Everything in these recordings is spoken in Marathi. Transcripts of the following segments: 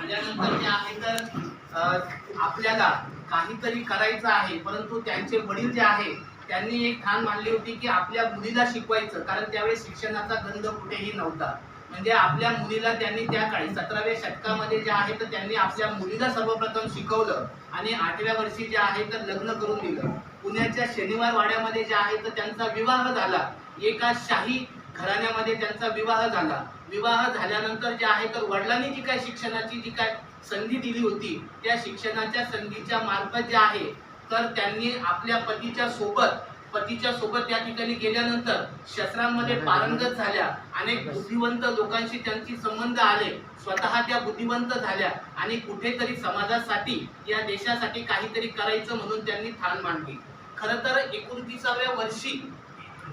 झाल्यानंतर ते आहे तर आपल्याला काहीतरी करायचं आहे परंतु त्यांचे वडील जे आहे त्यांनी एक ठाण मांडली होती की आपल्या मुलीला शिकवायचं कारण त्यावेळेस शिक्षणाचा गंध कुठेही नव्हता. म्हणजे आपल्या मुलीला त्यांनी त्या काळी सतराव्या शतकामध्ये जे आहे तर त्यांनी आपल्या मुलीला सर्वप्रथम शिकवलं आणि आठव्या वर्षी जे आहे तर लग्न करून दिलं. पुण्याच्या शनिवार वाड्यामध्ये जे आहे तर त्यांचा विवाह झाला. एका शाही घराण्यामध्ये त्यांचा विवाह झाला. विवाह झाल्यानंतर जे आहे तर वडिलांनी जी काय शिक्षणाची जी काय संधी दिली होती त्या शिक्षणाच्या संधीच्या मार्फत जे आहे तर त्यांनी आपल्या पतीच्या सोबत पतीच्या सोबत त्या ठिकाणी गेल्यानंतर शस्त्रांमध्ये पारंगत झाल्या. अनेक बुद्धिवंत लोकांशी त्यांची संबंध आले. स्वतः त्या बुद्धिवंत झाल्या आणि कुठेतरी समाजासाठी या देशासाठी काहीतरी करायचं म्हणून त्यांनी ठाण मांडली. खर तर एकोणतीसाव्या वर्षी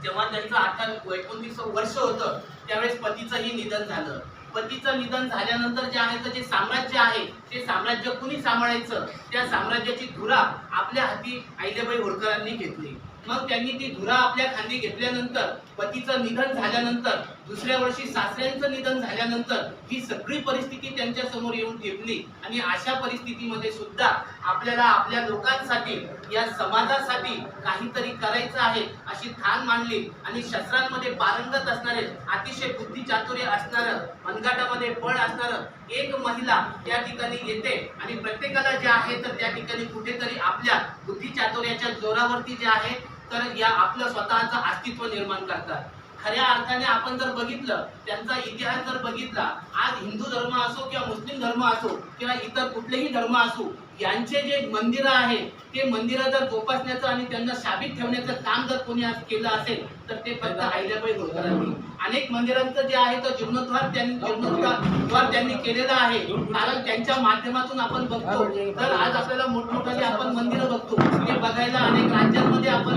जेव्हा त्यांचं आता एकोणतीस वर्ष होतं त्यावेळेस पतीचंही निधन झालं. पतीचं निधन झाल्यानंतर जे आहे तर जे साम्राज्य आहे ते साम्राज्य कुणी सांभाळायचं? त्या साम्राज्याची धुरा आपल्या हाती अहिल्याबाई होळकरांनी घेतली. मग त्यांनी ती धुरा आपल्या खांदी घेतल्यानंतर पतीचं निधन झाल्यानंतर दुसऱ्या वर्षी सासऱ्यांचं निधन झाल्यानंतर ही सगळी परिस्थिती त्यांच्यासमोर येऊन ठेवली आणि अशा परिस्थितीमध्ये सुद्धा आपल्याला आपल्या लोकांसाठी या समाजासाठी काहीतरी करायचं आहे अशी ठाण मांडली. आणि शस्त्रांमध्ये पारंगत असणारे अतिशय बुद्धी चातुर्य असणारं मनगाटामध्ये बळ असणारं एक महिला त्या ठिकाणी येते. आणि प्रत्येकाला जे आहे तर त्या ठिकाणी कुठेतरी आपल्या बुद्धी चातुर्याच्या जोरावरती जे आहे तर या आपलं स्वतःचं अस्तित्व निर्माण करतात. खऱ्या अर्थाने आपण जर बघितलं त्यांचा इतिहास जर बघितला आज हिंदू धर्म असो किंवा मुस्लिम धर्म असो किंवा इतर कुठलेही धर्म असो यांचे जे मंदिरं आहे ते मंदिरं जर जोपासण्याचं आणि त्यांना शाबित ठेवण्याचं काम जर कोणी केलं असेल तर ते फक्त अहिल्याबाई होळकरांनी अनेक मंदिरांचं जे आहे तर जीर्णोद्धार त्यांनी जीर्णोद्धार त्यांनी केलेला आहे. कारण त्यांच्या माध्यमातून आपण बघतो. तर आज आपल्याला मोठमोठाले आपण मंदिरं बघतो. ते बघायला अनेक आपण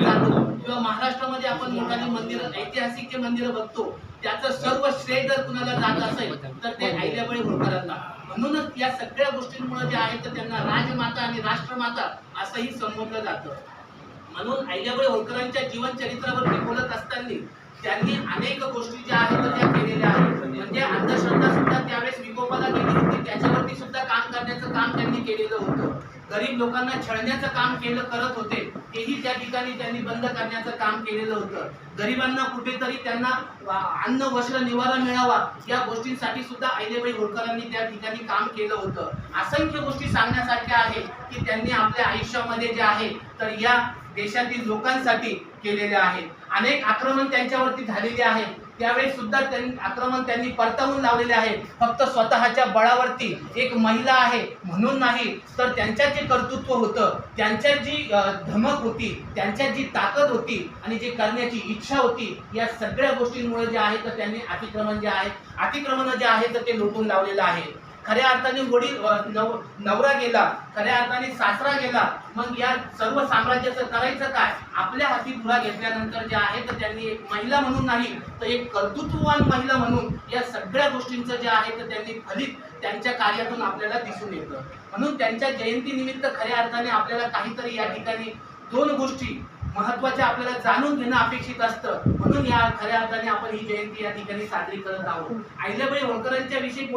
जातो. किंवा महाराष्ट्रामध्ये आपण मोठाली मंदिरं ऐतिहासिक जे मंदिरं बघतो त्याचं सर्व श्रेय जर कुणाला जात असेल तर ते अहिल्याबाई होळकरांना म्हणूनच या सगळ्या गोष्टींमुळे जे आहे तर त्यांना राजमाता आणि राष्ट्रमाता असंही संबोधलं जातं. म्हणून अहिल्याबाई होळकरांच्या जीवन चरित्रावर बोलत असताना त्यांनी अनेक गोष्टी ज्या आहेत त्या केलेल्या आहेत. लोकांना छळण्याचं काम केलं करत होते तेही त्या ठिकाणी त्यांनी बंद करण्याचं काम केलेलं होतं. गरिबांना कुठेतरी त्यांना अन्न वस्त्र निवारा मिळावा या गोष्टींसाठी सुद्धा अहिलेबाई होळकरांनी त्या ठिकाणी काम केलं होतं. असंख्य गोष्टी सांगण्यासारख्या आहे की त्यांनी आपल्या आयुष्यामध्ये जे आहे तर या देशातील लोकांसाठी केलेले आहे अनेक आक्रमण त्यांच्यावरती झालेले आहे त्यावेळेस सुद्धा त्यांनी आक्रमण त्यांनी परतावून लावलेले आहे. फक्त स्वतःच्या बळावरती एक महिला आहे म्हणून नाही तर त्यांच्यात जे कर्तृत्व होतं त्यांच्यात जी धमक होती त्यांच्यात जी ताकद होती आणि जी करण्याची इच्छा होती या सगळ्या गोष्टींमुळे जे आहे तर त्यांनी अतिक्रमण जे आहे अतिक्रमण जे आहे तर ते लुटून लावलेलं आहे. खऱ्या अर्थाने वडील नव नवरा गेला खऱ्या अर्थाने सासरा गेला मग या सर्व साम्राज्याचं करायचं काय? आपल्या हाती धुरा घेतल्यानंतर जे आहे तर त्यांनी एक महिला म्हणून नाही तर एक कर्तृत्ववान महिला म्हणून या सगळ्या गोष्टींचं जे आहे तर त्यांनी फलित त्यांच्या कार्यातून आपल्याला दिसून येतं. म्हणून त्यांच्या जयंती निमित्त खऱ्या अर्थाने आपल्याला काहीतरी या ठिकाणी दोन गोष्टी महत्त्वाच्या आपल्याला जाणून घेणं अपेक्षित असतं. म्हणून या खऱ्या अर्थाने आपण ही जयंती या ठिकाणी साजरी करत आहोत. अहिल्याबाई होळकरांच्या विषयी